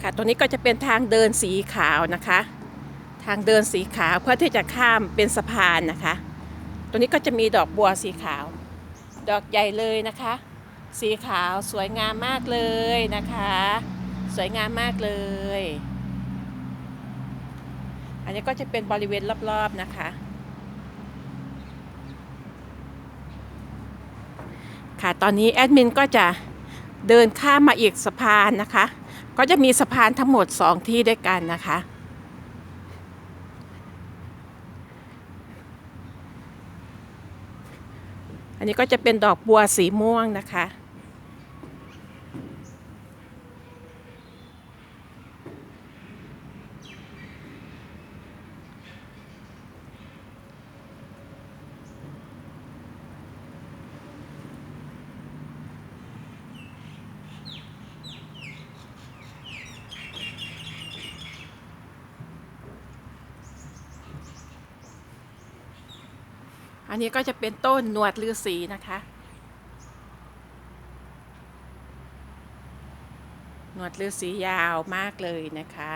ค่ะตรงนี้ก็จะเป็นทางเดินสีขาวนะคะ ทางเดินสีขาวเพื่อที่จะข้ามเป็นสะพานนะคะ ตรงนี้ก็จะมีดอกบัวสีขาว ดอกใหญ่เลยนะคะ สีขาวสวยงามมากเลยนะคะ สวยงามมากเลย อันนี้ก็จะเป็นบริเวณรอบๆนะคะค่ะตอนนี้แอดมินก็จะเดินข้ามมาอีกสะพานนะคะ ก็จะมีสะพานทั้งหมด2ที่ด้วยกันนะคะ อันนี้ก็จะเป็นดอกบัวสีม่วงนะคะ อันนี้ก็จะเป็นต้นหนวดฤาษีนะคะ หนวดฤาษียาวมากเลยนะคะ